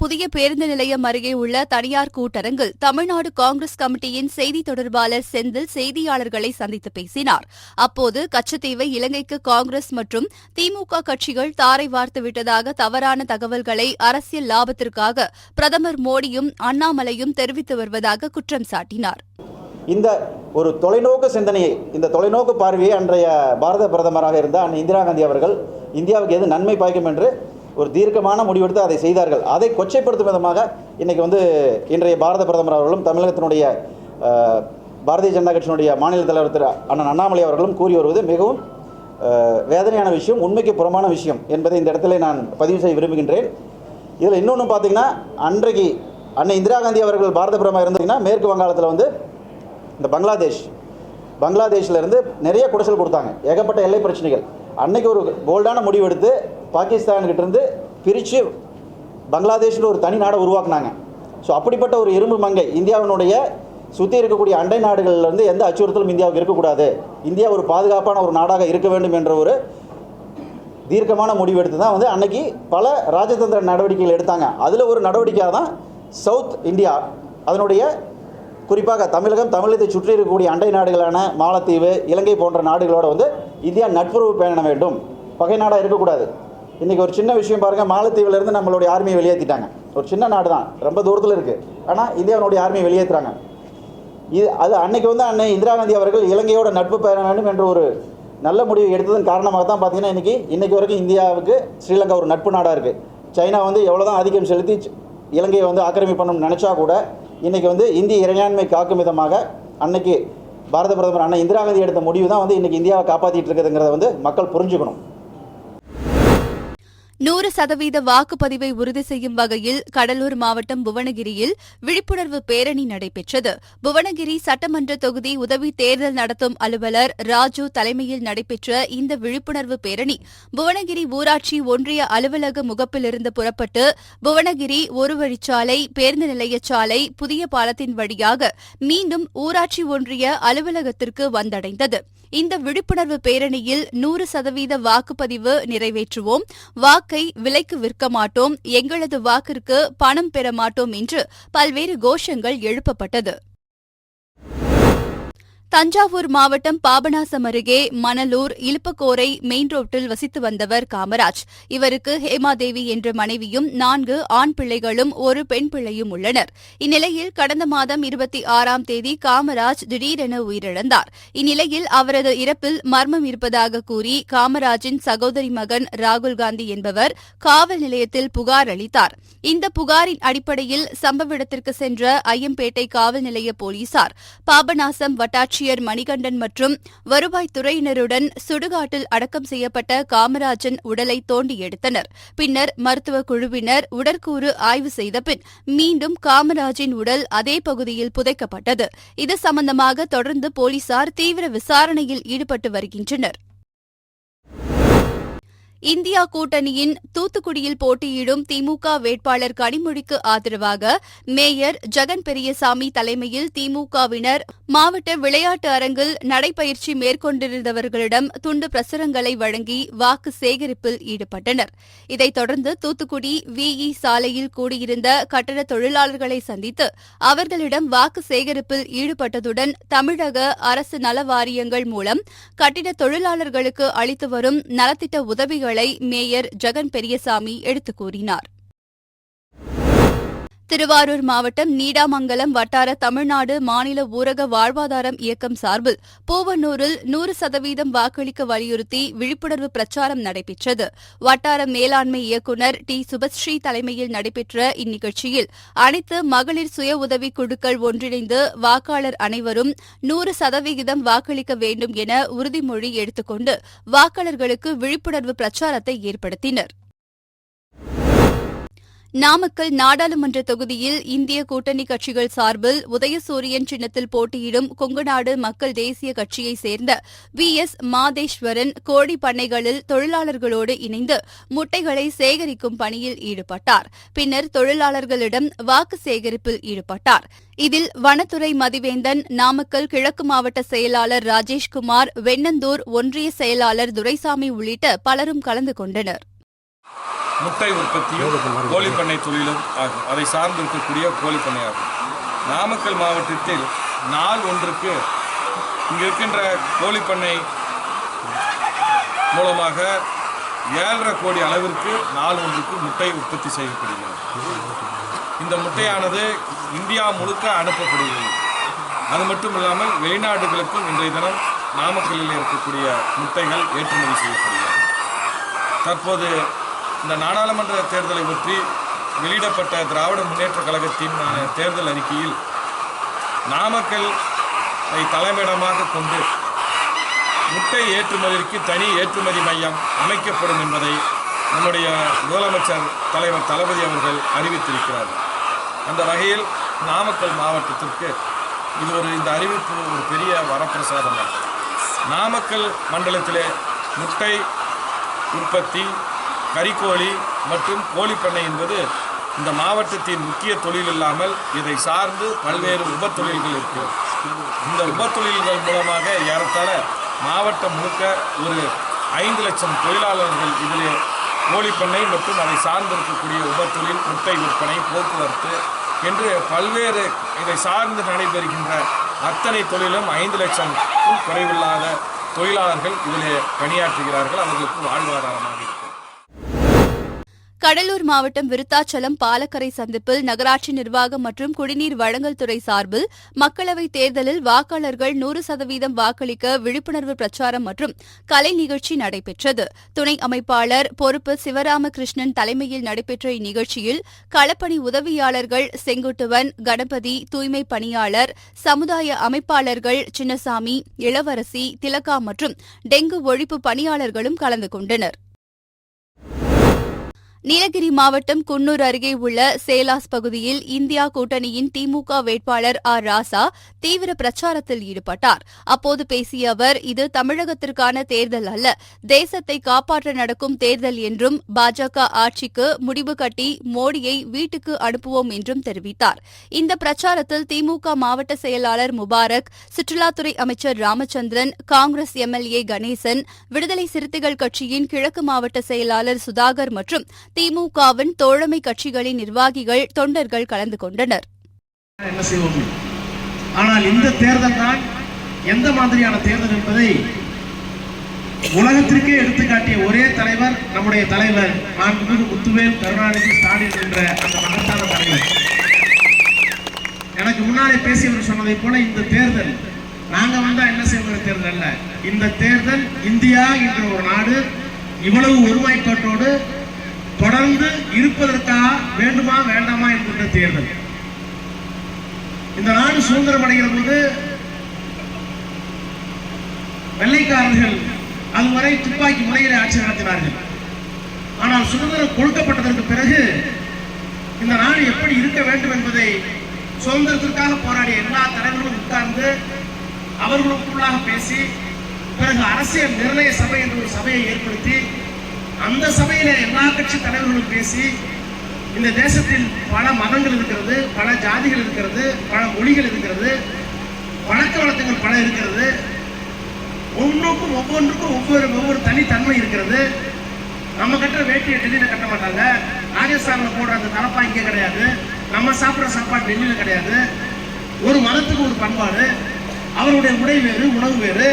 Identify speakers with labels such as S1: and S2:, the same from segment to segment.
S1: புதிய பேருந்து நிலையம் அருகே உள்ள தனியார் கூட்டரங்கில் தமிழ்நாடு காங்கிரஸ் கமிட்டியின் செய்தி தொடர்பாளர் செந்தில் செய்தியாளர்களை சந்தித்து பேசினார். அப்போது கச்சத்தீவை இலங்கைக்கு காங்கிரஸ் மற்றும் திமுக கட்சிகள் தாரை வார்த்து விட்டதாக தவறான தகவல்களை அரசியல் லாபத்திற்காக பிரதமர் மோடியும் அண்ணாமலையும் தெரிவித்து வருவதாக குற்றம் சாட்டினார்.
S2: இந்த ஒரு தொலைநோக்கு சிந்தனையை இந்த தொலைநோக்கு பார்வையை அன்றைய பாரத பிரதமராக இருந்த அன்னை இந்திரா காந்தி அவர்கள் இந்தியாவுக்கு எது நன்மை பாய்க்கும் என்று ஒரு தீர்க்கமான முடிவெடுத்து அதை செய்தார்கள். அதை கொச்சைப்படுத்தும் விதமாக இன்றைக்கி வந்து இன்றைய பாரத பிரதமர் அவர்களும் தமிழகத்தினுடைய பாரதிய ஜனதா கட்சியினுடைய மாநில தலைவர் திரு அண்ணன் அண்ணாமலை அவர்களும் கூறி வருவது மிகவும் வேதனையான விஷயம் உண்மைக்கு புறமான விஷயம் என்பதை இந்த இடத்துல நான் பதிவு செய்ய விரும்புகின்றேன். இதில் இன்னொன்று பார்த்தீங்கன்னா அன்றைக்கு அன்னை இந்திரா காந்தி அவர்கள் பாரத பிரதமர் இருந்தீங்கன்னா மேற்கு வங்காளத்தில் வந்து இந்த பங்களாதேஷ் பங்களாதேஷ்லருந்து நிறைய குடைசல் கொடுத்தாங்க. ஏகப்பட்ட எல்லை பிரச்சனைகள். அன்னைக்கு ஒரு போல்டான முடிவு எடுத்து பிரித்து பங்களாதேஷில் ஒரு தனி நாடை உருவாக்குனாங்க. ஸோ அப்படிப்பட்ட ஒரு இரும்பு மங்கை இந்தியாவினுடைய சுற்றி இருக்கக்கூடிய அண்டை நாடுகள்லேருந்து எந்த அச்சுறுத்தலும் இந்தியாவுக்கு இருக்கக்கூடாது. இந்தியா ஒரு பாதுகாப்பான ஒரு நாடாக இருக்க வேண்டும் என்ற ஒரு தீர்க்கமான முடிவு எடுத்து தான் வந்து அன்னைக்கு பல ராஜதந்திர நடவடிக்கைகள் எடுத்தாங்க. அதில் ஒரு நடவடிக்கையாக தான் சவுத் இந்தியா. அதனுடைய குறிப்பாக தமிழகம் தமிழகத்தை சுற்றி இருக்கக்கூடிய அண்டை நாடுகளான மாலத்தீவு இலங்கை போன்ற நாடுகளோடு வந்து இந்தியா நட்புறவு பேண வேண்டும். பகை நாடாக இருக்கக்கூடாது. இன்றைக்கி ஒரு சின்ன விஷயம் பாருங்கள் மாலத்தீவிலேருந்து நம்மளுடைய ஆர்மியை வெளியேற்றிட்டாங்க ஒரு சின்ன நாடு தான் ரொம்ப தூரத்தில் இருக்குது ஆனால் இந்தியாவினுடைய ஆர்மியை வெளியேற்றுறாங்க இது அது அன்னைக்கு வந்து அன்னை இந்திரா காந்தி அவர்கள் இலங்கையோட நட்பு பெற வேண்டும் என்ற ஒரு நல்ல முடிவு எடுத்ததன் காரணமாக தான் பார்த்தீங்கன்னா இன்றைக்கி இன்றைக்கி வரைக்கும் இந்தியாவுக்கு ஸ்ரீலங்கா ஒரு நட்பு நாடாக இருக்குது சைனா வந்து எவ்வளோ தான் ஆதிக்கம் செலுத்தி இலங்கையை வந்து ஆக்கிரமிப்பணும்னு நினச்சா கூட இன்றைக்கி வந்து இந்திய இறையாண்மை காக்கும் விதமாக அன்னைக்கு பாரத பிரதமர் அண்ணன் இந்திரா காந்தி எடுத்த முடிவு தான் வந்து இன்றைக்கி இந்தியாவை காப்பாற்றிட்டு இருக்குதுங்கிறத வந்து மக்கள் புரிஞ்சுக்கணும்.
S1: நூறு சதவீத வாக்குப்பதிவை உறுதி செய்யும் வகையில் கடலூர் மாவட்டம் புவனகிரியில் விழிப்புணர்வு பேரணி நடைபெற்றது. புவனகிரி சட்டமன்ற தொகுதி உதவி தேர்தல் நடத்தும் அலுவலர் ராஜு தலைமையில் நடைபெற்ற இந்த விழிப்புணர்வு பேரணி புவனகிரி ஊராட்சி ஒன்றிய அலுவலக முகப்பிலிருந்து புறப்பட்டு புவனகிரி ஒரு வழிச்சாலை பேருந்து நிலையச்சாலை புதிய பாலத்தின் வழியாக மீண்டும் ஊராட்சி ஒன்றிய அலுவலகத்திற்கு வந்தடைந்தது. இந்த விழிப்புணர்வு பேரணியில் நூறு சதவீத வாக்குப்பதிவு நிறைவேற்றுவோம். வாக்கு விலைக்கு விற்க மாட்டோம் எங்களது வாக்கிற்கு பணம் பெற மாட்டோம் என்று பல்வேறு கோஷங்கள் எழுப்பப்பட்டது. தஞ்சாவூர் மாவட்டம் பாபநாசம் அருகே மணலூர் இழுப்பக்கோரை மெயின் ரோட்டில் வசித்து வந்தவர் காமராஜ். இவருக்கு ஹேமாதேவி என்ற மனைவியும் நான்கு ஆண் பிள்ளைகளும் ஒரு பெண் பிள்ளையும் உள்ளனர். இந்நிலையில் கடந்த மாதம் இருபத்தி ஆறாம் தேதி காமராஜ் திடீரென உயிரிழந்தார். இந்நிலையில் அவரது இறப்பில் மர்மம் இருப்பதாக கூறி காமராஜின் சகோதரி மகன் ராகுல் காந்தி என்பவர் காவல் நிலையத்தில் புகார் அளித்தார். இந்த புகாரின் அடிப்படையில் சம்பவ இடத்திற்கு சென்ற ஐயம்பேட்டை காவல் நிலைய போலீசார் பாபநாசம் வட்டாட்சி ஆட்சியர் மணிகண்டன் மற்றும் வருவாய்த்துறையினருடன் சுடுகாட்டில் அடக்கம் செய்யப்பட்ட காமராஜன் உடலை தோண்டி எடுத்தனர். பின்னர் மருத்துவ குழுவினர் உடற்கூறு ஆய்வு செய்த பின் மீண்டும் காமராஜின் உடல் அதே பகுதியில் புதைக்கப்பட்டது. இது சம்பந்தமாக தொடர்ந்து போலீசார் தீவிர விசாரணையில் ஈடுபட்டு வருகின்றனர். இந்தியா கூட்டணியின் தூத்துக்குடியில் போட்டியிடும் திமுக வேட்பாளர் கனிமொழிக்கு ஆதரவாக மேயர் ஜெகன் பெரியசாமி தலைமையில் திமுகவினர் மாவட்ட விளையாட்டு அரங்கில் நடைபயிற்சி மேற்கொண்டிருந்தவர்களிடம் துண்டு பிரசுரங்களை வழங்கி வாக்கு சேகரிப்பில் ஈடுபட்டனர். இதைத் தொடர்ந்து தூத்துக்குடி விஇ சாலையில் கூடியிருந்த கட்டட தொழிலாளர்களை சந்தித்து அவர்களிடம் வாக்கு சேகரிப்பில் ஈடுபட்டதுடன் தமிழக அரசு நல வாரியங்கள் மூலம் கட்டிட தொழிலாளர்களுக்கு அளித்து வரும் நலத்திட்ட உதவிகள் மேயர் ஜெகன் பெரியசாமி எடுத்துக் கூறினார். திருவாரூர் மாவட்டம் நீடாமங்கலம் வட்டார தமிழ்நாடு மாநில ஊரக வாழ்வாதாரம் இயக்கம் சார்பில் பூவனூரில் நூறு சதவீதம் வாக்களிக்க வலியுறுத்தி விழிப்புணர்வு பிரச்சாரம் நடைபெற்றது. வட்டார மேலாண்மை இயக்குநர் டி. சுபஸ்ரீ தலைமையில் நடைபெற்ற இந்நிகழ்ச்சியில் அனைத்து மகளிர் சுய உதவிக் குழுக்கள் ஒன்றிணைந்து வாக்காளர் அனைவரும் நூறு சதவிகிதம் வாக்களிக்க வேண்டும் என உறுதிமொழி எடுத்துக்கொண்டு வாக்காளர்களுக்கு விழிப்புணர்வு பிரச்சாரத்தை ஏற்படுத்தினர். நாமக்கல் நாடாளுமன்ற தொகுதியில் இந்திய கூட்டணி கட்சிகள் சார்பில் உதயசூரியன் சின்னத்தில் போட்டியிடும் கொங்குநாடு மக்கள் தேசிய கட்சியைச் சேர்ந்த வி எஸ் மாதேஸ்வரன் கோழி பண்ணைகளில் தொழிலாளர்களோடு இணைந்து முட்டைகளை சேகரிக்கும் பணியில் ஈடுபட்டார். பின்னர் தொழிலாளர்களிடம் வாக்கு சேகரிப்பில் ஈடுபட்டார். இதில் வனத்துறை மதிவேந்தன் நாமக்கல் கிழக்கு மாவட்ட செயலாளர் ராஜேஷ்குமார் வெண்ணந்தூர் ஒன்றிய செயலாளர் துரைசாமி உள்ளிட்ட பலரும் கலந்து கொண்டனர்.
S3: முட்டை உற்பத்தியும் கோழி பண்ணை தொழிலும் ஆகும். அதை சார்ந்து இருக்கக்கூடிய கோழி பண்ணை ஆகும். நாமக்கல் மாவட்டத்தில் நாள் ஒன்றுக்கு இங்கே இருக்கின்ற கோழி பண்ணை மூலமாக ஏழரை கோடி அளவிற்கு நாள் ஒன்றுக்கு முட்டை உற்பத்தி செய்யப்படுகிறது. இந்த முட்டையானது இந்தியா முழுக்க அனுப்பப்படுகிறது. அது மட்டும் இல்லாமல் வெளிநாடுகளுக்கும் இன்றைய தினம் நாமக்கல்லில் இருக்கக்கூடிய முட்டைகள் ஏற்றுமதி செய்யப்படுகிறது. தற்போது இந்த நாடாளுமன்ற தேர்தலை ஒற்றி வெளியிடப்பட்ட திராவிட முன்னேற்றக் கழகத்தின் தேர்தல் அறிக்கையில் நாமக்கல் தலைமையிடமாக கொண்டு முட்டை ஏற்றுமதிக்கு தனி ஏற்றுமதி மையம் அமைக்கப்படும் என்பதை நம்முடைய முதலமைச்சர் தலைவர் தளபதி அவர்கள் அறிவித்திருக்கிறார். அந்த வகையில் நாமக்கல் மாவட்டத்திற்கு இது ஒரு இந்த அறிவிப்பு ஒரு பெரிய வரப்பிரசாதம் நாமக்கல் மண்டலத்திலே முட்டை உற்பத்தி கறிக்கோழி மற்றும் கோழிப்பண்ணை என்பது இந்த மாவட்டத்தின் முக்கிய தொழில் இல்லாமல் இதை சார்ந்து பல்வேறு உப தொழில்கள் இருக்கிறது இந்த உப தொழில்கள் மூலமாக ஏறத்தாழ மாவட்டம் முழுக்க ஒரு ஐந்து லட்சம் தொழிலாளர்கள் இதில் கோழிப்பண்ணை மற்றும் அதை சார்ந்திருக்கக்கூடிய உபத்தொழில் உப தொழில் முட்டை விற்பனை போக்குவரத்து என்று பல்வேறு இதை சார்ந்து நடைபெறுகின்ற அத்தனை தொழிலும் ஐந்து லட்சம் குறைவில்லாத தொழிலாளர்கள் இதில் பணியாற்றுகிறார்கள். அவர்களுக்கு வாழ்வாதாரமாக இருக்கிறது
S1: கடலூர் மாவட்டம் விருத்தாச்சலம் பாலக்கரை சந்திப்பில் நகராட்சி நிர்வாகம் மற்றும் குடிநீர் வழங்கல் துறை சார்பில் மக்களவைத் தேர்தலில் வாக்காளர்கள் நூறு சதவீதம் வாக்களிக்க விழிப்புணர்வு பிரச்சாரம் மற்றும் கலை நிகழ்ச்சி நடைபெற்றது. துணை அமைப்பாளர் பொறுப்பு சிவராமகிருஷ்ணன் தலைமையில் நடைபெற்ற இந்நிகழ்ச்சியில் களப்பணி உதவியாளர்கள் செங்குட்டுவன் கணபதி தூய்மை பணியாளர் சமுதாய அமைப்பாளர்கள் சின்னசாமி இளவரசி திலகா மற்றும் டெங்கு ஒழிப்பு பணியாளர்களும் கலந்து கொண்டனர். நீலகிரி மாவட்டம் குன்னூர் அருகே உள்ள சேலாஸ் பகுதியில் இந்தியா கூட்டணியின் திமுக வேட்பாளர் ஆர். ராசா தீவிர பிரச்சாரத்தில் ஈடுபட்டார். அப்போது பேசிய அவர் இது தமிழகத்திற்கான தேர்தல் அல்ல தேசத்தை காப்பாற்ற நடக்கும் தேர்தல் என்றும் பாஜக ஆட்சிக்கு முடிவு கட்டி மோடியை வீட்டுக்கு அனுப்புவோம் என்றும் தெரிவித்தார். இந்த பிரச்சாரத்தில் திமுக மாவட்ட செயலாளர் முபாரக் சுற்றுலாத்துறை அமைச்சர் ராமச்சந்திரன் காங்கிரஸ் எம்எல்ஏ கணேசன் விடுதலை சிறுத்தைகள் கட்சியின் கிழக்கு மாவட்ட செயலாளர் சுதாகர் மற்றும் திமுகவின் தோழமை கட்சிகளின் நிர்வாகிகள் தொண்டர்கள் கலந்து கொண்டனர்.
S4: என்ன செய்வோம்? ஆனால் இந்த தேர்தல் தான் எந்த மாதிரியான தேர்தல் என்பதை உலகத்திற்கே எடுத்துக்காட்டிய ஒரே தலைவர் நம்முடைய தலைவர் மாண்புமிகு முத்துவேல் கருணாநிதி ஸ்டாலின் என்ற அந்த மகத்தான தலைவர். எனக்கு முன்னாலே பேசியவர் சொன்னதை போல இந்த தேர்தல் நாங்க வந்தா என்ன செய்வோம் தேர்தல் அல்ல. இந்த தேர்தல் இந்தியா என்ற ஒரு நாடு இவ்வளவு ஒருமைப்பாட்டோடு தொடர்ந்து இருப்பதற்காக வேண்டுமா வேண்டாமா என்கின்ற தேர்தல். இந்த நாடு சுதந்திரம் அடைகிற போது வெள்ளைக்காரர்கள் அதுவரை துப்பாக்கி முறையில் ஆட்சி நடத்தினார்கள். ஆனால் சுதந்திரம் கொடுக்கப்பட்டதற்கு பிறகு இந்த நாடு எப்படி இருக்க வேண்டும் என்பதை சுதந்திரத்திற்காக போராடிய எல்லா தலைவர்களும் உட்கார்ந்து அவர்களுக்குள்ளாக பேசி பிறகு அரசியல் நிர்ணய சபை என்ற ஒரு சபையை ஏற்படுத்தி அந்த சபையில எல்லா கட்சி தலைவர்களும் பேசி இந்த தேசத்தில் பல மதங்கள் இருக்கிறது பல ஜாதிகள் இருக்கிறது பல மொழிகள் இருக்கிறது பழக்க வழக்கங்கள் பல இருக்கிறது. ஒன்றுக்கும் ஒவ்வொன்றுக்கும் ஒவ்வொரு ஒவ்வொரு தனித்தன்மை இருக்கிறது. நம்ம கட்டுற வேட்டியை டெல்லியில கட்ட மாட்டாங்க. ராஜஸ்தான்ல போடுற அந்த தலப்பா இங்கே கிடையாது. நம்ம சாப்பிட்ற சாப்பாடு டெல்லியில கிடையாது. ஒரு மதத்துக்கு ஒரு பண்பாடு. அவருடைய உடை வேறு உணவு வேறு.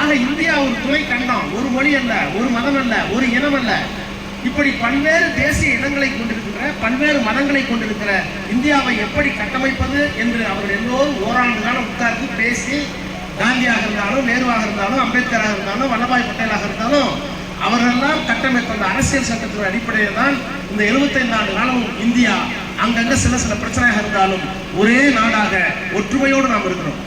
S4: ஆக இந்தியா ஒரு துணை கண்டம். ஒரு மொழி அல்ல ஒரு மதம் அல்ல ஒரு இனம் அல்ல. இப்படி பல்வேறு தேசிய இனங்களை கொண்டிருக்கிற பல்வேறு மதங்களை கொண்டிருக்கிற இந்தியாவை எப்படி கட்டமைப்பது என்று அவர்கள் எல்லோரும் ஓராண்டு காலம் உட்கார்ந்து பேசி காந்தியாக இருந்தாலும் நேருவாக இருந்தாலும் அம்பேத்கராக இருந்தாலும் வல்லபாய் பட்டேலாக இருந்தாலும் அவரெல்லாம் கட்டமைத்த அந்த அரசியல் சட்டத்தின் அடிப்படையில் தான் இந்த 75 ஆண்டு காலம் இந்தியா அங்கங்க சில சில பிரச்சனையாக இருந்தாலும் ஒரே நாடாக ஒற்றுமையோடு நாம் இருக்கிறோம்.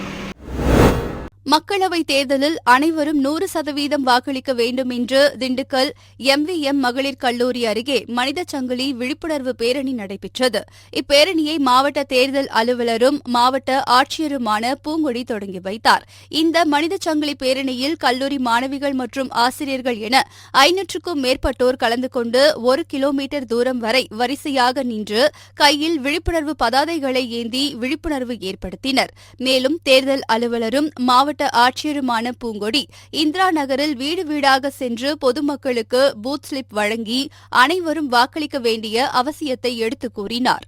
S1: மக்களவைத் தேர்தலில் அனைவரும் நூறு சதவீதம் வாக்களிக்க வேண்டும் என்று திண்டுக்கல் எம்விஎம் மகளிர் கல்லூரி அருகே மனித சங்கிலி விழிப்புணர்வு பேரணி நடைபெற்றது. இப்பேரணியை மாவட்ட தேர்தல் அலுவலரும் மாவட்ட ஆட்சியருமான பூங்கொடி தொடங்கி வைத்தார். இந்த மனித சங்கிலி பேரணியில் கல்லூரி மாணவிகள் மற்றும் ஆசிரியர்கள் என ஐநூற்றுக்கும் மேற்பட்டோர் கலந்து கொண்டு ஒரு கிலோமீட்டர் தூரம் வரை வரிசையாக நின்று கையில் விழிப்புணர்வு பதாதைகளை ஏந்தி விழிப்புணர்வு ஏற்படுத்தினர். மேலும் தேர்தல் அலுவலரும் மாவட்ட மாவட்ட ஆட்சியருமான பூங்கொடி இந்திரா நகரில் வீடு வீடாக சென்று பொதுமக்களுக்கு பூத் ஸ்லிப் வழங்கி அனைவரும் வாக்களிக்க வேண்டிய அவசியத்தை எடுத்துக் கூறினார்.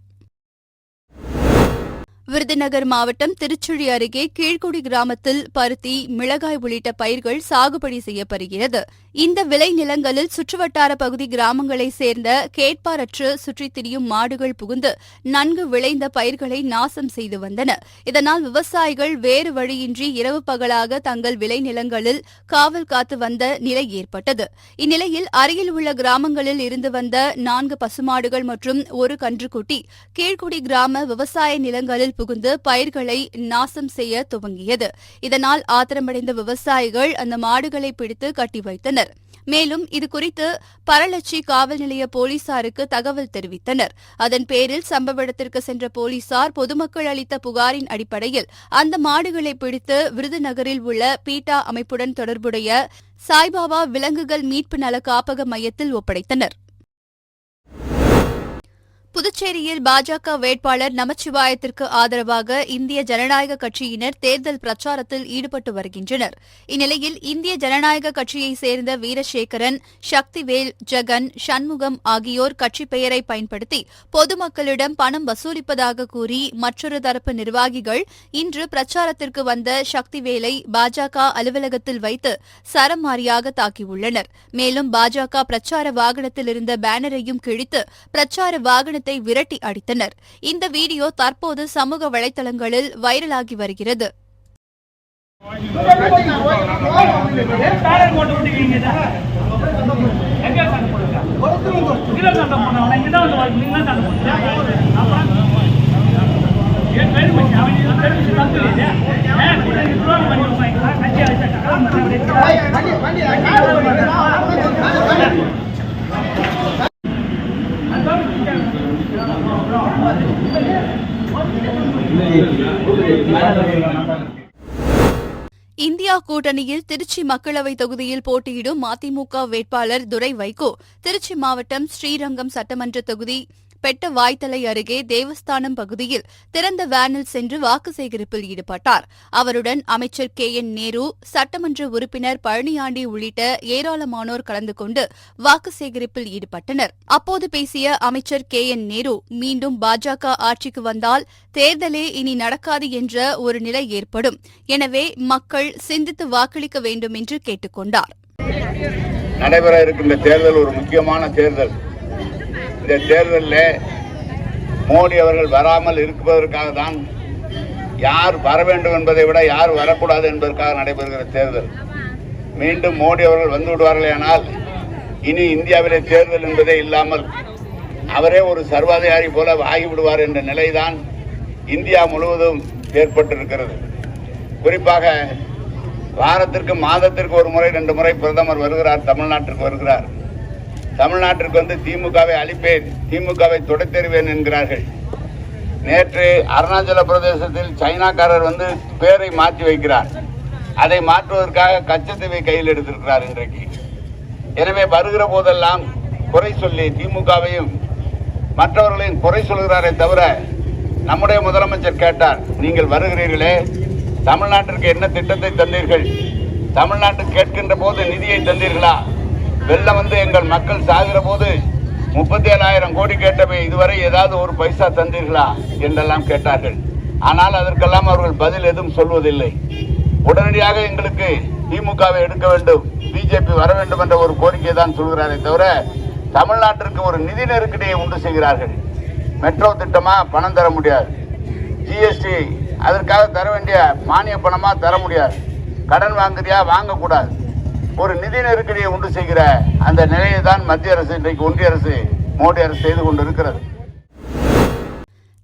S1: விருதுநகர் மாவட்டம் திருச்சுழி அருகே கீழ்குடி கிராமத்தில் பருத்தி மிளகாய் உள்ளிட்ட பயிர்கள் சாகுபடி செய்யப்படுகிறது. இந்த விளைநிலங்களில் சுற்றுவட்டார பகுதி கிராமங்களைச் சேர்ந்த கேட்பாரற்று சுற்றித் திரியும் மாடுகள் புகுந்து நன்கு விளைந்த பயிர்களை நாசம் செய்து வந்தன. இதனால் விவசாயிகள் வேறு வழியின்றி இரவு பகலாக தங்கள் விளைநிலங்களில் காவல் காத்து வந்த நிலை ஏற்பட்டது. இந்நிலையில் அருகில் உள்ள கிராமங்களில் இருந்து வந்த நான்கு பசுமாடுகள் மற்றும் ஒரு கன்றுக்குட்டி கீழ்குடி கிராம விவசாய நிலங்களில் புகுந்து பயிர்களை நாசம் செய்ய துவங்கியது. இதனால் ஆத்திரமடைந்த விவசாயிகள் அந்த மாடுகளை பிடித்து கட்டி வைத்தனர். மேலும் இதுகுறித்து பரளச்சி காவல் நிலைய போலீசாருக்கு தகவல் தெரிவித்தனர். அதன் பேரில் சம்பவ இடத்திற்கு சென்ற போலீசார் பொதுமக்கள் அளித்த புகாரின் அடிப்படையில் அந்த மாடுகளை பிடித்து விருதுநகரில் உள்ள பீட்டா அமைப்புடன் தொடர்புடைய சாய்பாபா விலங்குகள் மீட்பு நல காப்பக மையத்தில் ஒப்படைத்தனர். புதுச்சேரியில் பாஜக வேட்பாளர் நமச்சிவாயத்திற்கு ஆதரவாக இந்திய ஜனநாயக கட்சியினர் தேர்தல் பிரச்சாரத்தில் ஈடுபட்டு வருகின்றனர். இந்நிலையில் இந்திய ஜனநாயக கட்சியைச் சேர்ந்த வீரசேகரன் சக்திவேல் ஜெகன் சண்முகம் ஆகியோர் கட்சி பெயரை பயன்படுத்தி பொதுமக்களிடம் பணம் வசூலிப்பதாக கூறி மற்றொரு தரப்பு நிர்வாகிகள் இன்று பிரச்சாரத்திற்கு வந்த சக்திவேலை பாஜக அலுவலகத்தில் வைத்து சரமாரியாக தாக்கியுள்ளனர். மேலும் பாஜக பிரச்சார வாகனத்தில் இருந்த பேனரையும் கிழித்து பிரச்சார வாகனத்தை விரட்டி அடித்தனர் இந்த வீடியோ தற்போது சமூக வலைதளங்களில் வைரலாகி வருகிறது
S5: பேனர்
S1: இந்தியா கூட்டணியில் திருச்சி மக்களவைத் தொகுதியில் போட்டியிடும் மதிமுக வேட்பாளர் துரை வைகோ திருச்சி மாவட்டம் ஸ்ரீரங்கம் சட்டமன்ற தொகுதி பெட்ட வாய்த்தலை அருகே தேவஸ்தானம் பகுதியில் திறந்த வேனில் சென்று வாக்கு சேகரிப்பில் ஈடுபட்டார். அவருடன் அமைச்சர் கே. என். நேரு சட்டமன்ற உறுப்பினர் பழனியாண்டி உள்ளிட்ட ஏராளமானோர் கலந்து கொண்டு வாக்கு சேகரிப்பில் ஈடுபட்டனர். அப்போது பேசிய அமைச்சர் கே. என். நேரு மீண்டும் பாஜக ஆட்சிக்கு வந்தால் தேர்தலே இனி நடக்காது என்ற ஒரு நிலை ஏற்படும். எனவே மக்கள் சிந்தித்து வாக்களிக்க வேண்டும் என்று கேட்டுக் கொண்டார்
S6: நடைபெற இருக்கின்ற தேர்தல் ஒரு முக்கியமான தேர்தல். இந்த தேர்தலில் மோடி அவர்கள் வராமல் இருப்பதற்காக தான் யார் வர வேண்டும் என்பதை விட யார் வரக்கூடாது என்பதற்காக நடைபெறுகிற தேர்தல். மீண்டும் மோடி அவர்கள் வந்து விடுவார்களேயானால் இனி இந்தியாவிலே தேர்தல் என்பதே இல்லாமல் அவரே ஒரு சர்வாதிகாரி போல ஆகிவிடுவார் என்ற நிலைதான் இந்தியா முழுவதும் ஏற்பட்டிருக்கிறது. குறிப்பாக வாரத்திற்கு மாதத்திற்கு ஒரு முறை ரெண்டு முறை பிரதமர் வருகிறார் தமிழ்நாட்டிற்கு வருகிறார். தமிழ்நாட்டிற்கு வந்து திமுகவை அழிப்பேன் திமுகவை துடைத்தெறிவேன் என்கிறார்கள். நேற்று அருணாச்சல பிரதேசத்தில் சைனாக்காரர் வந்து பேரை மாற்றி வைக்கிறார். அதை மாற்றுவதற்காக கச்சத்தீவை கையில் எடுத்திருக்கிறார் இன்றைக்கு. எனவே வருகிற போதெல்லாம் குறை சொல்லி திமுகவையும் மற்றவர்களையும் குறை சொல்கிறாரே தவிர நம்முடைய முதலமைச்சர் கேட்டார் நீங்கள் வருகிறீர்களே தமிழ்நாட்டிற்கு என்ன திட்டத்தை தந்தீர்கள்? தமிழ்நாட்டு கேட்கின்ற போது நிதியை தந்தீர்களா? வெள்ளம் வந்து எங்கள் மக்கள் சாகிற போது முப்பத்தி ஏழாயிரம் கோடி கேட்டவை இதுவரை ஏதாவது ஒரு பைசா தந்தீர்களா என்றெல்லாம் கேட்டார்கள். ஆனால் அதற்கெல்லாம் அவர்கள் பதில் எதுவும் சொல்வதில்லை. உடனடியாக எங்களுக்கு திமுகவை எடுக்க வேண்டும் பிஜேபி வர வேண்டும் என்ற ஒரு கோரிக்கை தான் சொல்கிறாரே தவிர தமிழ்நாட்டிற்கு ஒரு நிதி நெருக்கடியை உண்டு செய்கிறார்கள். மெட்ரோ திட்டமாக பணம் தர முடியாது. ஜிஎஸ்டி அதற்காக தர வேண்டிய மானிய பணமாக தர முடியாது. கடன் வாங்குறியா வாங்கக்கூடாது. ஒரு நிதி நெருக்கடியை உண்டு செய்கிற அந்த நிலையை தான் மத்திய அரசு இன்றைக்கு ஒன்றிய அரசு மோடி அரசு செய்து கொண்டிருக்கிறது.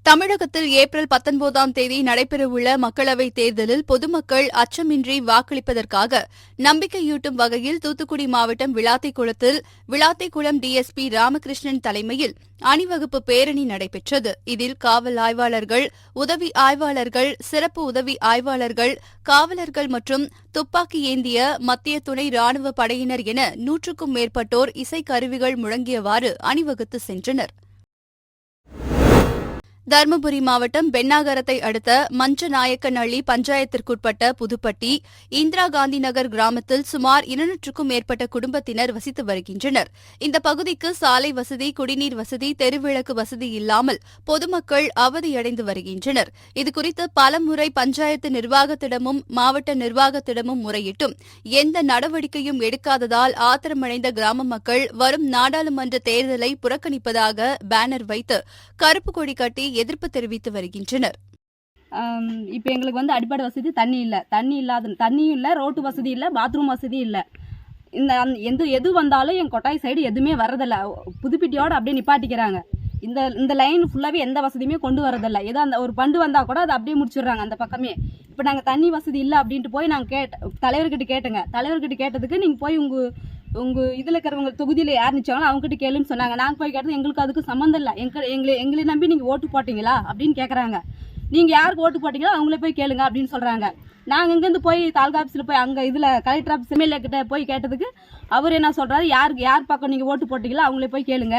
S1: தமிழகத்தில் ஏப்ரல் பத்தொன்பதாம் தேதி நடைபெறவுள்ள மக்களவைத் தேர்தலில் பொதுமக்கள் அச்சமின்றி வாக்களிப்பதற்காக நம்பிக்கையூட்டும் வகையில் தூத்துக்குடி மாவட்டம் விளாத்திக்குளத்தில் விளாத்திக்குளம் டிஎஸ்பி ராமகிருஷ்ணன் தலைமையில் அணிவகுப்பு பேரணி நடைபெற்றது. இதில் காவல் ஆய்வாளர்கள் உதவி ஆய்வாளர்கள் சிறப்பு உதவி ஆய்வாளர்கள் காவலர்கள் மற்றும் துப்பாக்கி ஏந்திய மத்திய துணை ராணுவ படையினர் என நூற்றுக்கும் மேற்பட்டோர் இசைக்கருவிகள் முழங்கியவாறு அணிவகுத்து சென்றனர். தருமபுரி மாவட்டம் பெண்ணாகரத்தை அடுத்த மஞ்சநாயக்கநள்ளி பஞ்சாயத்திற்குட்பட்ட புதுப்பட்டி இந்திரா காந்தி நகர் கிராமத்தில் சுமார் இருநூற்றுக்கும் மேற்பட்ட குடும்பத்தினர் வசித்து வருகின்றனர். இந்த பகுதிக்கு சாலை வசதி குடிநீர் வசதி தெருவிளக்கு வசதி இல்லாமல் பொதுமக்கள் அவதியடைந்து வருகின்றனர். இதுகுறித்து பலமுறை பஞ்சாயத்து நிர்வாகத்திடமும் மாவட்ட நிர்வாகத்திடமும் முறையிட்டும் எந்த நடவடிக்கையும் எடுக்காததால் ஆத்திரமடைந்த கிராம மக்கள் வரும் நாடாளுமன்ற தேர்தலை புறக்கணிப்பதாக பேனர் வைத்து கருப்பு கொடி கட்டி எதிர்ப்பு தெரிவித்து வருகின்றனர்.
S7: இப்போ எங்களுக்கு வந்து அடிப்படை வசதி தண்ணி இல்லை. தண்ணி இல்லாத தண்ணியும் இல்லை ரோட்டு வசதி இல்லை பாத்ரூம் வசதி இல்லை. இந்த எந்த எது வந்தாலும் என் கொட்டாய் சைடு எதுவுமே வரதில்லை புதுப்பிட்டியோடு அப்படியே நிப்பாட்டிக்கிறாங்க. இந்த இந்த லைன் ஃபுல்லாகவே எந்த வசதியுமே கொண்டு வரதில்லை. ஏதோ அந்த ஒரு பண்டு வந்தால் கூட அதை அப்படியே முடிச்சிடுறாங்க அந்த பக்கமே. இப்போ நாங்கள் தண்ணி வசதி இல்லை அப்படின்ட்டு போய் நாங்கள் கேட்ட தலைவர்கிட்ட கேட்டோங்க. தலைவர்கிட்ட கேட்டதுக்கு நீங்கள் போய் உங்கள் உங்கள் இதில் இருக்கிறவங்க தொகுதியில் யார் நிச்சாங்களோ அவங்ககிட்ட கேளுன்னு சொன்னாங்க. நாங்கள் போய் கேட்டது எங்களுக்கு அதுக்கு சம்மந்தம் இல்லை. எங்க எங்களை எங்களை நம்பி நீங்கள் ஓட்டு போட்டிங்களா? அப்படின்னு கேட்குறாங்க நீங்கள் யாருக்கு ஓட்டு போட்டிங்களோ அவங்களே போய் கேளுங்க அப்படின்னு சொல்கிறாங்க நாங்கள் இங்கேருந்து போய் தாலுகா ஆஃபீஸில் போய் அங்கே இதில் கலெக்டர் ஆஃபீஸ் எம்எல்ஏ கிட்ட போய் கேட்டதுக்கு அவர் என்ன சொல்கிறாரு யாருக்கு யார் பக்கம் நீங்கள் ஓட்டு போட்டிங்களோ அவங்களே போய் கேளுங்க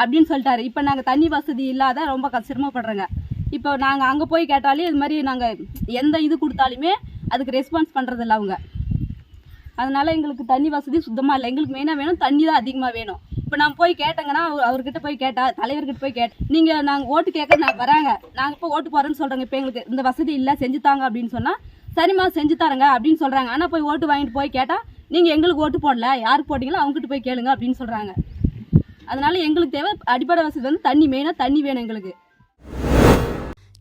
S7: அப்படின்னு சொல்லிட்டாரு. இப்போ நாங்கள் தண்ணி வசதி இல்லாத ரொம்ப க- சிரமப்படுறோங்க இப்போ நாங்கள் அங்கே போய் கேட்டாலே இது மாதிரி நாங்கள் எந்த இது கொடுத்தாலுமே அதுக்கு ரெஸ்பான்ஸ் பண்ணுறதில்ல அவங்க. அதனால எங்களுக்கு தண்ணி வசதி சுத்தமாக இல்லை. எங்களுக்கு மெயினாக வேணும் தண்ணி தான் அதிகமாக வேணும். இப்போ நான் போய் கேட்டேங்கன்னா அவர் அவர்கிட்ட போய் கேட்டா தலைவர்கிட்ட போய் கேட் நீங்கள் நாங்கள் ஓட்டு கேட்க நான் வராங்க. நாங்கள் இப்போ ஓட்டு போகிறேன்னு சொல்கிறோங்க இப்போ எங்களுக்கு இந்த வசதி இல்லை செஞ்சு தாங்க அப்படின்னு சொன்னால் சரிம்மா செஞ்சு தரங்க அப்படின்னு சொல்கிறாங்க ஆனால் போய் ஓட்டு வாங்கிட்டு போய் கேட்டால் நீங்கள் எங்களுக்கு ஓட்டு போடல. யாருக்கு போட்டிங்களோ அவங்ககிட்ட போய் கேளுங்க அப்படின்னு சொல்கிறாங்க அதனால் எங்களுக்கு தேவை அடிப்படை வசதி வந்து தண்ணி மெயினாக தண்ணி வேணும் எங்களுக்கு.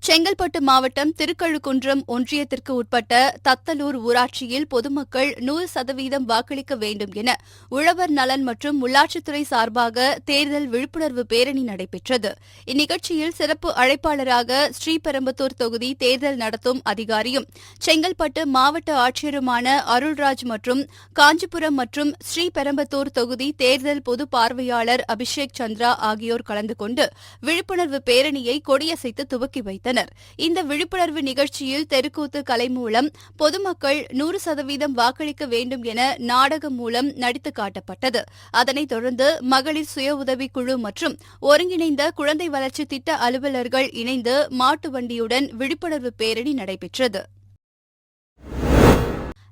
S1: செங்கல்பட்டு மாவட்டம் திருக்கழுக்குன்றம் ஒன்றியத்திற்கு உட்பட்ட தத்தலூர் ஊராட்சியில் பொதுமக்கள் நூறு சதவீதம் வாக்களிக்க வேண்டும் என உழவர் நலன் மற்றும் உள்ளாட்சித்துறை சார்பாக தேர்தல் விழிப்புணர்வு பேரணி நடைபெற்றது. இந்நிகழ்ச்சியில் சிறப்பு அழைப்பாளராக ஸ்ரீபெரும்புத்தூர் தொகுதி தேர்தல் நடத்தும் அதிகாரியும் செங்கல்பட்டு மாவட்ட ஆட்சியருமான அருள்ராஜ் மற்றும் காஞ்சிபுரம் மற்றும் ஸ்ரீபெரும்புத்தூர் தொகுதி தேர்தல் பொது பார்வையாளர் அபிஷேக் சந்திரா ஆகியோர் கலந்து கொண்டு விழிப்புணர்வு பேரணியை கொடியசைத்து துவக்கி வைத்தனர். வழங்கினர் இந்த விழிப்புணர்வு நிகழ்ச்சியில் தெருக்கூத்து கலை மூலம் பொதுமக்கள் நூறு சதவீதம் வாக்களிக்க வேண்டும் என நாடகம் மூலம் நடித்து காட்டப்பட்டது. அதனைத் தொடர்ந்து மகளிர் சுய உதவிக்குழு மற்றும் ஒருங்கிணைந்த குழந்தை வளர்ச்சி திட்ட அலுவலர்கள் இணைந்து மாட்டு வண்டியுடன் விழிப்புணர்வு பேரணி நடைபெற்றது.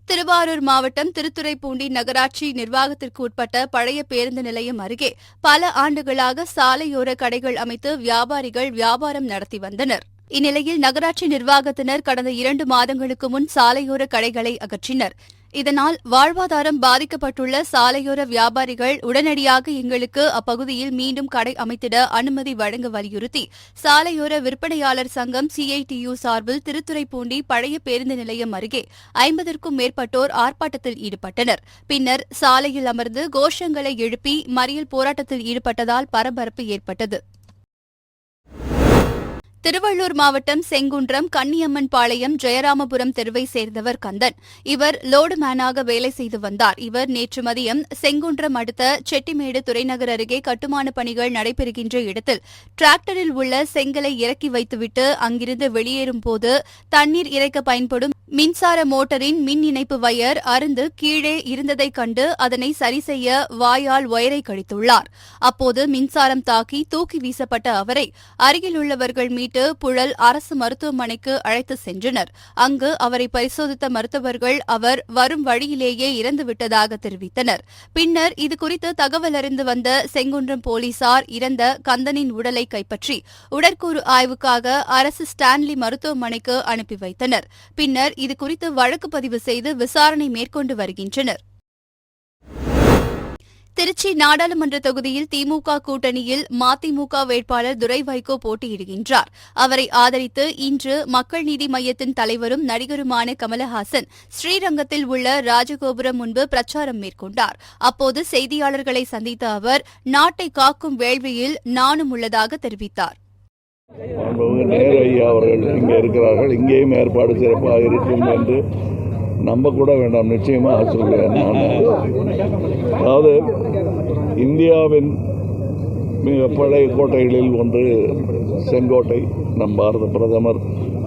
S1: திருவாரூர் மாவட்டம் திருத்துறைப்பூண்டி நகராட்சி நிர்வாகத்திற்கு உட்பட்ட பழைய பேருந்து நிலையம் அருகே பல ஆண்டுகளாக சாலையோர கடைகள் அமைத்து வியாபாரிகள் வியாபாரம் நடத்தி வந்தனா் இந்நிலையில் நகராட்சி நிர்வாகத்தினர் கடந்த இரண்டு மாதங்களுக்கு முன் சாலையோர கடைகளை அகற்றினர். இதனால் வாழ்வாதாரம் பாதிக்கப்பட்டுள்ள சாலையோர வியாபாரிகள் உடனடியாக எங்களுக்கு அப்பகுதியில் மீண்டும் கடை அமைத்திட அனுமதி வழங்க வலியுறுத்தி சாலையோர விற்பனையாளர் சங்கம் சிஐடியு சார்பில் திருத்துறைப்பூண்டி பழைய பேருந்து நிலையம் அருகே ஐம்பதற்கும் மேற்பட்டோர் ஆர்ப்பாட்டத்தில் ஈடுபட்டனர். பின்னர் சாலையில் அமர்ந்து கோஷங்களை எழுப்பி மறியல் போராட்டத்தில் ஈடுபட்டதால் பரபரப்பு ஏற்பட்டது. திருவள்ளூர் மாவட்டம் செங்குன்றம் கன்னியம்மன் பாளையம் ஜெயராமபுரம் தெருவை சேர்ந்தவர் கந்தன். இவர் லோடுமேனாக வேலை செய்து வந்தார். இவர் நேற்று மதியம் செங்குன்றம் அடுத்த செட்டிமேடு துறைநகர் அருகே கட்டுமான பணிகள் நடைபெறுகின்ற இடத்தில் டிராக்டரில் உள்ள செங்கலை இறக்கி வைத்துவிட்டு அங்கிருந்து வெளியேறும் போது தண்ணீர் இறைக்க பயன்படும் மின்சார மோட்டரின் மின் இணைப்பு வயர் அருந்து கீழே இருந்ததைக் கண்டு அதனை சரி செய்ய வாயால் ஒயரை கழித்துள்ளார் அப்போது மின்சாரம் தாக்கி தூக்கி வீசப்பட்ட அவரை அருகிலுள்ளவர்கள் மீட்டு புழல் அரசு மருத்துவமனைக்கு அழைத்து சென்றனர். அங்கு அவரை பரிசோதித்த மருத்துவர்கள் அவர் வரும் வழியிலேயே இறந்துவிட்டதாக தெரிவித்தனர். பின்னர் இதுகுறித்து தகவல் அறிந்து வந்த செங்குன்றம் போலீசார் இறந்த கந்தனின் உடலை கைப்பற்றி உடற்கூறு ஆய்வுக்காக அரசு ஸ்டான்லி மருத்துவமனைக்கு அனுப்பி வைத்தனர். பின்னர் இதுகுறித்து வழக்கு பதிவு செய்து விசாரணை மேற்கொண்டு வருகின்றனர். திருச்சி நாடாளுமன்ற தொகுதியில் திமுக கூட்டணியில் மதிமுக வேட்பாளர் துரை வைகோ போட்டியிடுகின்றார். அவரை ஆதரித்து இன்று மக்கள் நீதி மையத்தின் தலைவரும் நடிகருமான கமலஹாசன் ஸ்ரீரங்கத்தில் உள்ள ராஜகோபுரம் முன்பு பிரச்சாரம் மேற்கொண்டார். அப்போது செய்தியாளர்களை சந்தித்த அவர் நாட்டை காக்கும் வேள்வியில் நானும் உள்ளதாக தெரிவித்தார்.
S8: அவர்கள் இங்கே இருக்கிறார்கள். இங்கேயும் ஏற்பாடு சிறப்பாக இருக்கும் என்று நம்ப கூட வேண்டாம் நிச்சயமாக சொல்லுவேன் நான் அதாவது இந்தியாவின் மிக பழைய கோட்டைகளில் ஒன்று செங்கோட்டை நம் பாரத பிரதமர்.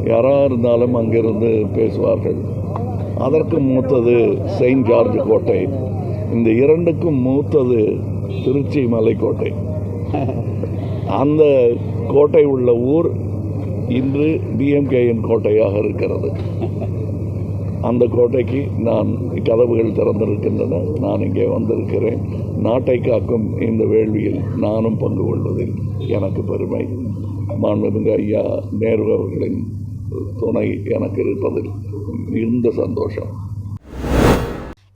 S8: யாராக இருந்தாலும் அங்கிருந்து பேசுவார்கள். அதற்கு மூத்தது செயின்ட் ஜார்ஜ் கோட்டை. இந்த இரண்டுக்கும் மூத்தது திருச்சி மலைக்கோட்டை. அந்த கோட்டை உள்ள ஊர் இன்று டிஎம்கேயின் கோட்டையாக இருக்கிறது. அந்த கோட்டைக்கு நான் கதவுகள் திறந்திருக்கின்றன. நான் இங்கே வந்திருக்கிறேன். நாட்டை காக்கும் இந்த வேள்வியில் நானும் பங்கு கொள்வதில் எனக்கு பெருமை. மாண்புமிகு ஐயா நேரு அவர்களின் துணை எனக்கு இருப்பதில் மிகுந்த சந்தோஷம்.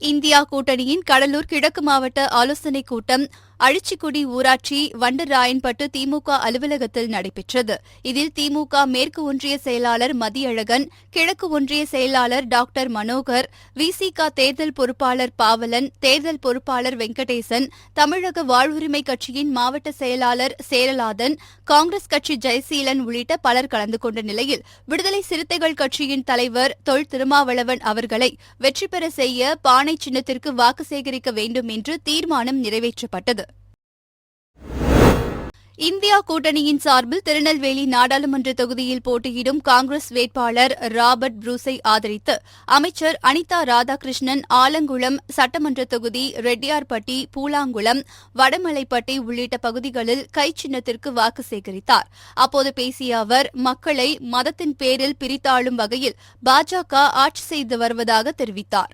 S1: இந்தியா கூட்டணியின் கடலூர் கிழக்கு மாவட்ட ஆலோசனைக் கூட்டம் அழிச்சிக்குடி ஊராட்சி வண்டராயன்பட்டு திமுக அலுவலகத்தில் நடைபெற்றது. இதில் திமுக மேற்கு ஒன்றிய செயலாளர் மதியழகன் கிழக்கு ஒன்றிய செயலாளர் டாக்டர் மனோகர் விசிக தேர்தல் பொறுப்பாளர் பாவலன் தேர்தல் பொறுப்பாளர் வெங்கடேசன் தமிழக வாழ்வுரிமை கட்சியின் மாவட்ட செயலாளர் சேரலாதன் காங்கிரஸ் கட்சி ஜெயசீலன் உள்ளிட்ட பலர் கலந்து கொண்ட நிலையில் விடுதலை சிறுத்தைகள் கட்சியின் தலைவர் தொல் திருமாவளவன் அவர்களை வெற்றி பெற செய்ய பானை சின்னத்திற்கு வாக்கு சேகரிக்க வேண்டும் என்று தீர்மானம் நிறைவேற்றப்பட்டது. இந்தியா கூட்டணியின் சார்பில் திருநெல்வேலி நாடாளுமன்ற தொகுதியில் போட்டியிடும் காங்கிரஸ் வேட்பாளர் ராபர்ட் புரூஸை ஆதரித்து அமைச்சர் அனிதா ராதாகிருஷ்ணன் ஆலங்குளம் சட்டமன்ற தொகுதி ரெட்டியார்பட்டி பூலாங்குளம் வடமலைப்பட்டி உள்ளிட்ட பகுதிகளில் கை சின்னத்திற்கு வாக்கு சேகரித்தார். அப்போது பேசிய அவர் மக்களை மதத்தின் பேரில் பிரித்தாளும் வகையில் பாஜக ஆட்சி செய்து வருவதாக தெரிவித்தார்.